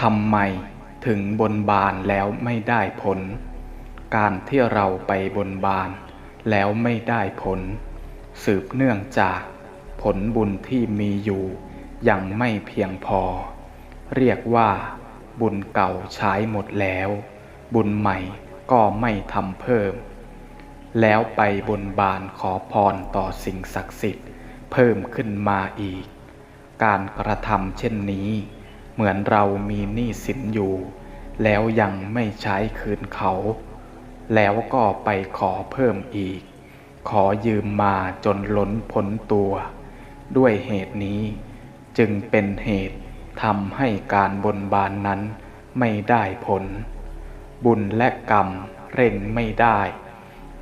ทำไมถึงบนบานแล้วไม่ได้ผล การที่เราไปบนบานแล้วไม่ได้ผล สืบเนื่องจากผลบุญที่มีอยู่ยังไม่เพียงพอ เรียกว่าบุญเก่าใช้หมดแล้ว บุญใหม่ก็ไม่ทำเพิ่ม แล้วไปบนบานขอพรต่อสิ่งศักดิ์สิทธิ์ เพิ่มขึ้นมาอีก การกระทำเช่นนี้ เหมือนเรามีหนี้สินอยู่ แล้วยังไม่ใช้คืนเขา แล้วก็ไปขอเพิ่มอีก ขอยืมมาจนล้นพ้นตัว ด้วยเหตุนี้จึงเป็นเหตุทำให้การบนบานนั้นไม่ได้ผล บุญและกรรมเร่งไม่ได้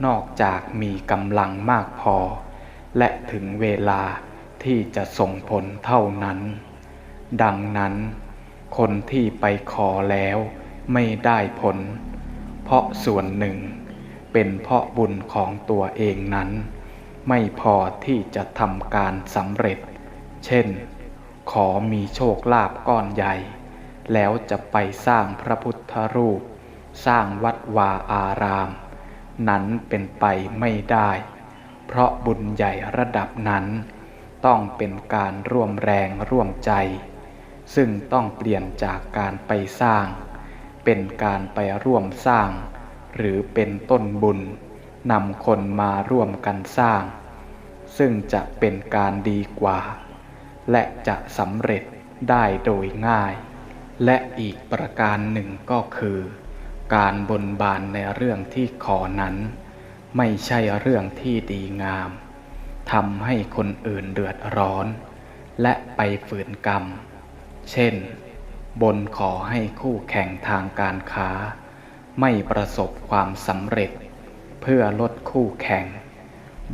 นอกจากมีกำลังมากพอ และถึงเวลาที่จะส่งผลเท่านั้น ดังนั้น คนที่ไปขอแล้วไม่ได้ผล เพราะส่วนหนึ่ง เป็นเพราะบุญของตัวเองนั้น ไม่พอที่จะทำการสำเร็จ เช่น ขอมีโชคลาภก้อนใหญ่ แล้วจะไปสร้างพระพุทธรูป สร้างวัดวาอาราม นั้นเป็นไปไม่ได้ เพราะบุญใหญ่ระดับนั้น ต้องเป็นการร่วมแรงร่วมใจ ซึ่งต้องเปลี่ยนจากการไปสร้าง เป็นการไปร่วมสร้าง หรือเป็นต้นบุญนำคนมาร่วมกันสร้าง ซึ่งจะเป็นการดีกว่า และจะสำเร็จได้โดยง่าย และอีกประการหนึ่งก็คือ การบนบานในเรื่องที่ขอนั้น ไม่ใช่เรื่องที่ดีงามทำให้คนอื่นเดือดร้อน และไปฝืนกรรม เช่น บนขอให้คู่แข่งทางการค้า ไม่ประสบความสำเร็จ เพื่อลดคู่แข่ง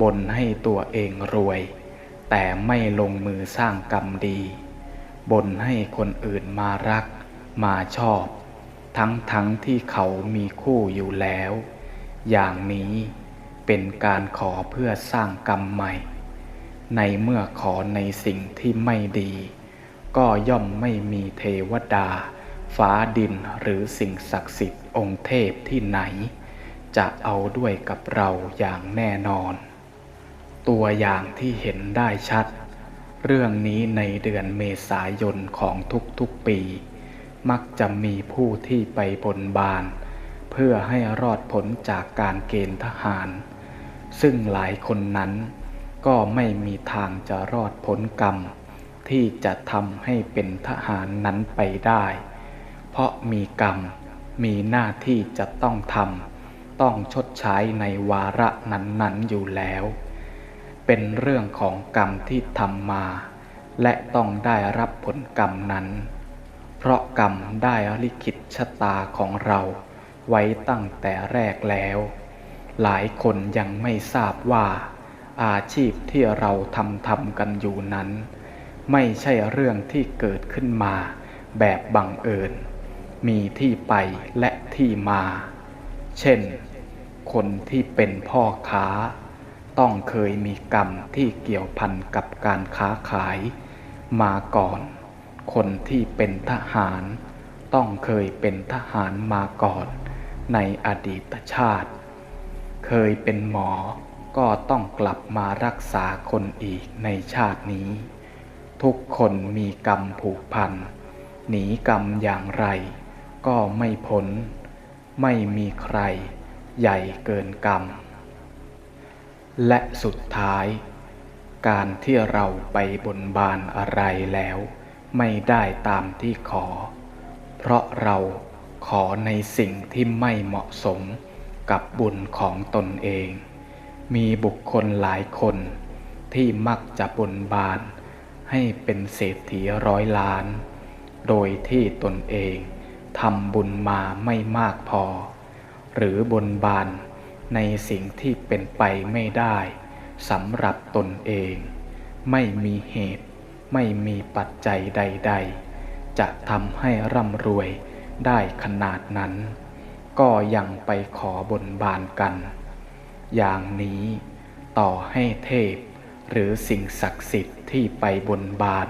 บนให้ตัวเองรวย แต่ไม่ลงมือสร้างกรรมดี บนให้คนอื่นมารัก มาชอบ ทั้งทั้งที่เขามีคู่อยู่แล้ว อย่างนี้เป็นการขอเพื่อสร้างกรรมใหม่ ในเมื่อขอในสิ่งที่ไม่ดี ก็ย่อมไม่มีเทวดา ฟ้าดินหรือสิ่งศักดิ์สิทธิ์องค์เทพที่ไหน จะเอาด้วยกับเราอย่างแน่นอน ตัวอย่างที่เห็นได้ชัด เรื่องนี้ในเดือนเมษายนของทุกๆปี มักจะมีผู้ที่ไปบนบาน เพื่อให้รอดพ้นจากการเกณฑ์ทหาร ซึ่งหลายคนนั้นก็ไม่มีทางจะรอดพ้นกรรม ที่จะทำให้เป็นทหารนั้นไปได้ เพราะมีกรรมมีหน้าที่จะต้องทำต้องชดใช้ในวาระนั้นๆอยู่แล้ว เป็นเรื่องของกรรมที่ทำมา และต้องได้รับผลกรรมนั้น เพราะกรรมได้ลิขิตชะตาของเราไว้ตั้งแต่แรกแล้ว หลายคนยังไม่ทราบว่า อาชีพที่เราทำทำกันอยู่นั้น ไม่ใช่เรื่องที่เกิดขึ้นมาแบบบังเอิญ มีที่ไปและที่มา เช่น คนที่เป็นพ่อค้า ต้องเคยมีกรรมที่เกี่ยวพันกับการค้าขายมาก่อน คนที่เป็นทหาร ต้องเคยเป็นทหารมาก่อน ในอดีตชาติ เคยเป็นหมอก็ต้องกลับมารักษาคนอีกในชาตินี้ ทุกคนมีกรรมผูกพัน หนีกรรมอย่างไร ก็ไม่พ้น ไม่มีใครใหญ่เกินกรรม และสุดท้าย การที่เราไปบนบานอะไรแล้ว ไม่ได้ตามที่ขอ เพราะเราขอในสิ่งที่ไม่เหมาะสมกับบุญของตนเอง มีบุคคลหลายคนที่มักจะบนบาน ให้เป็นเศรษฐีร้อยล้าน โดยที่ตนเองทำบุญมาไม่มากพอ หรือบนบานในสิ่งที่เป็นไปไม่ได้สำหรับตนเอง ไม่มีเหตุไม่มีปัจจัยใด ๆ จะทำให้ร่ำรวยได้ขนาดนั้น ก็ยังไปขอบนบานกัน อย่างนี้ต่อให้เทพ หรือสิ่งศักดิ์สิทธิ์ที่ไปบนบาน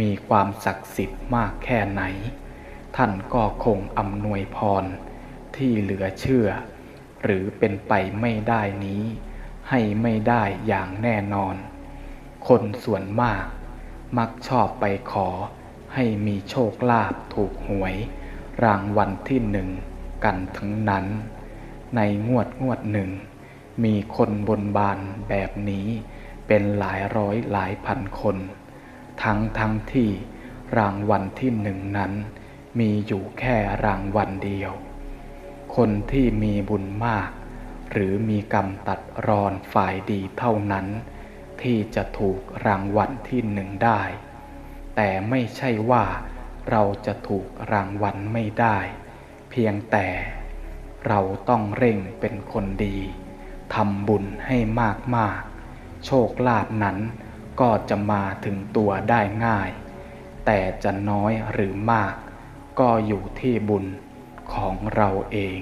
มีความศักดิ์สิทธิ์มากแค่ไหน ท่านก็คงอำนวยพร ที่เหลือเชื่อ หรือเป็นไปไม่ได้นี้ ให้ไม่ได้อย่างแน่นอน คนส่วนมาก มักชอบไปขอให้มีโชคลาภถูกหวย รางวัลที่หนึ่งกันทั้งนั้น ในงวดงวดหนึ่ง มีคนบนบานแบบนี้ เป็นหลายร้อยหลายพันคน ทั้งทั้งที่รางวัลที่หนึ่งนั้น มีอยู่แค่รางวัลเดียว คนที่มีบุญมาก หรือมีกรรมตัดรอนฝ่ายดีเท่านั้น ที่จะถูกรางวัลที่หนึ่งได้ แต่ไม่ใช่ว่าเราจะถูกรางวัลไม่ได้ เพียงแต่เราต้องเร่งเป็นคนดีทำบุญให้มากๆ โชคลาภนั้นก็จะมาถึงตัวได้ง่าย แต่จะน้อยหรือมาก ก็อยู่ที่บุญของเราเอง